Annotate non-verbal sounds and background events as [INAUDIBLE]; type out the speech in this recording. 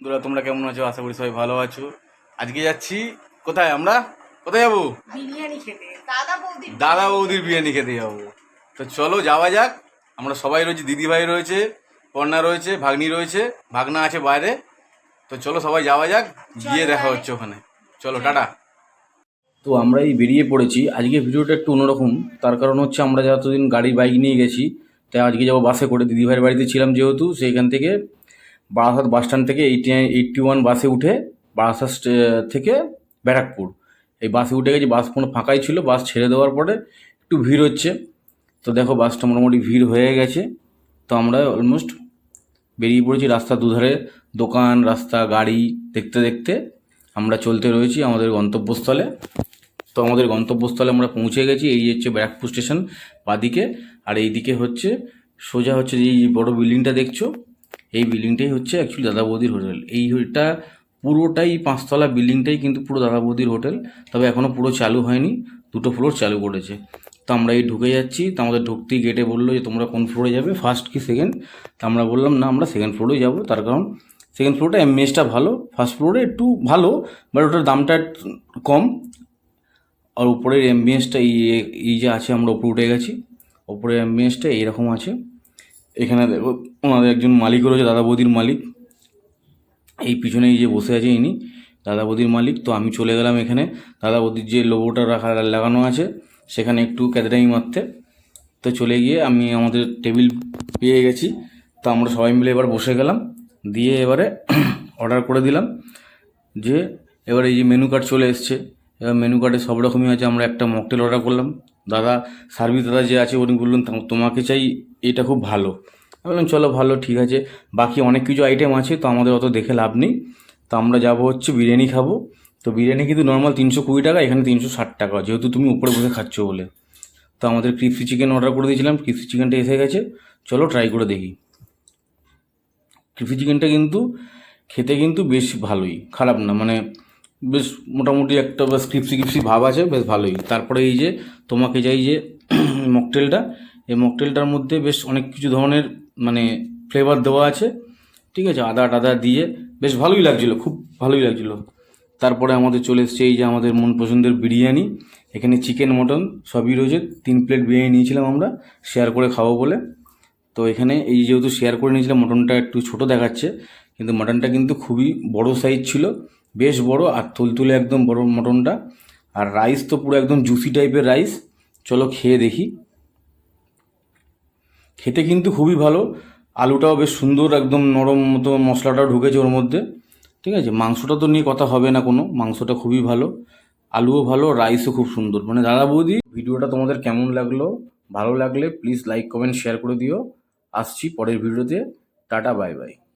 বন্ধুরা তোমরা কেমন আছো? আশা করি সবাই ভালো আছো। আজকে যাচ্ছি কোথায়? আমরা? কোথায় যাব? বিরিয়ানি খেতে। দাদা বৌদি দাদা বৌদির বিরিয়ানি খেতে যাব। তো চলো যাওয়া যাক। আমরা সবাই রয়েছি দিদি ভাই রয়েছে কন্যা রয়েছে ভাগ্নি রয়েছে ভাগনা আছে বাইরে। তো চলো সবাই যাওয়া যাক গিয়ে দেখা হচ্ছে ওখানে। চলো টাটা। তো আমরা এই বেরিয়ে পড়েছি। আজকে ভিডিওটা একটু অন্যরকম। তার কারণ হচ্ছে আমরা যতদিন গাড়ি বাইক নিয়ে গেছি তাই আজকে যাব বাসে করে। দিদিভাইয়ের বাড়িতে ছিলাম যেহেতু সেইখান থেকে বারাসাত বাস স্ট্যান্ড থেকে এইটি এইটটি ওয়ান বাসে উঠে বারাসাত থেকে ব্যারাকপুর। এই বাসে উঠে গেছি বাস কোনো ফাঁকাই ছিল বাস ছেড়ে দেওয়ার পরে একটু ভিড় হচ্ছে। তো দেখো বাসটা মোটামুটি ভিড় হয়ে গেছে। তো আমরা অলমোস্ট বেরিয়ে পড়েছি রাস্তার দুধারে, দোকান, রাস্তা, গাড়ি দেখতে দেখতে। আমরা চলতে রয়েছি আমাদের গন্তব্যস্থলে। তো আমাদের গন্তব্যস্থলে আমরা পৌঁছে গেছি, এই হচ্ছে ব্যারাকপুর স্টেশন বাদিকে। আর এইদিকে হচ্ছে সোজা হচ্ছে যে বড় বিল্ডিংটা দেখছ এই বিল্ডিংটাই হচ্ছে অ্যাকচুয়ালি দাদা বৌদির হোটেল এই এটা পুরোটাই পাঁচতলা বিল্ডিংটাই কিন্তু পুরো দাদা বৌদির হোটেল তবে এখনও পুরো চালু হয়নি, দুটো ফ্লোর চালু করেছে। তো আমরা এই ঢুকে যাচ্ছি, তো আমাদের ঢুকতেই গেটে বলল যে তোমরা কোন ফ্লোরে যাবে ফার্স্ট কি সেকেন্ড তো আমরা বললাম, না, আমরা সেকেন্ড ফ্লোরেই যাব। তার কারণ সেকেন্ড ফ্লোরটা এমএসটা ভালো ফার্স্ট ফ্লোরে একটু ভালো বাট ওটার দামটা কম। আর উপরের অ্যাম্বিয়েন্সটা এই এই যে আছে, আমরা উপরে উঠে গেছি। উপরের অ্যাম্বিয়েন্সটা এইরকম আছে। এখানে দেখো, ওনাদের একজন মালিক রয়েছে, দাদা বৌদির মালিক। এই পিছনে যে বসে আছে ইনি, দাদা বৌদির মালিক। তো আমি চলে গেলাম এখানে। দাদা বৌদির যে লোগোটা রাখা, লাগানো আছে, সেখানে একটু ক্যাদরাই মারতে। তো চলে গিয়ে আমি আমাদের টেবিল পেয়ে গেছি। তো আমরা সবাই মিলে এবার বসে গেলাম। দিয়ে এবারে [CLEARS THROAT] অর্ডার করে দিলাম যে, এবার এই যে মেনু কার্ড চলে এসছে। এবার মেনু কার্ডে সব রকমই আছে। আমরা একটা মকটেল অর্ডার করলাম। দাদা সার্ভিস দাদা যে আছে, উনি বললেন, "তো- তোমাকে চাই, এটা খুব ভালো। আমি বললাম, চলো, ভালো, ঠিক আছে। বাকি অনেক কিছু আইটেম আছে, তো আমাদের অত দেখে লাভ নেই। তো আমরা যাব হচ্ছে বিরিয়ানি খাব। তো বিরিয়ানি কিন্তু নর্মাল তিনশো কুড়ি টাকা, এখানে তিনশো ষাট টাকা, যেহেতু তুমি উপরে বসে খাচ্ছ বলে। তো আমাদের ক্রিপসি চিকেন অর্ডার করে দিয়েছিলাম ক্রিপসি চিকেনটা এসে গেছে। চলো ট্রাই করে দেখি। ক্রিপসি চিকেনটা কিন্তু, খেতে কিন্তু বেশ ভালোই, খারাপ না মানে বেশ মোটামুটি একটা বেশ ক্রিপসি ক্রিপসি ভাব আছে, বেশ ভালোই। তারপরে এই যে, তোমাকে যাই যে, [CLEARS THROAT] মকটেলটা। এই মকটেলটার মধ্যে বেশ অনেক কিছু ধরনের মানে ফ্লেভার দেওয়া আছে। ঠিক আছে, আদা টাদা দিয়ে বেশ ভালোই লাগছিল, খুব ভালোই লাগছিল। তারপরে আমাদের চলে এসছে এই যে আমাদের মন পছন্দের বিরিয়ানি। এখানে চিকেন, মটন, সবই রয়েছে। তিন প্লেট বিরিয়ানি নিয়েছিলাম আমরা শেয়ার করে খাব বলে। তো এখানে এই যেহেতু শেয়ার করে নিয়েছিলাম, মটনটা একটু ছোট দেখাচ্ছে, কিন্তু মটনটা কিন্তু খুবই বড় সাইজ ছিল। বেশ বড় আর তুলতুলে একদম বড় মটনটা। আর রাইস তো পুরো একদম জুসি টাইপের রাইস চলো খেয়ে দেখি। খেতে কিন্তু খুবই ভালো। আলুটাও বেশ সুন্দর একদম নরম মতো মশলাটাও ঢুকেছে ওর মধ্যে। ঠিক আছে? মাংসটা তো নিয়ে কথা হবে না কোনো। মাংসটা খুবই ভালো। আলুও ভালো রাইসও খুব সুন্দর। মানে দাদা বৌদি, ভিডিওটা তোমাদের কেমন লাগল? ভালো লাগলে প্লিজ লাইক কমেন্ট শেয়ার করে দিও। আসছি পরের ভিডিওতে। Tata bye bye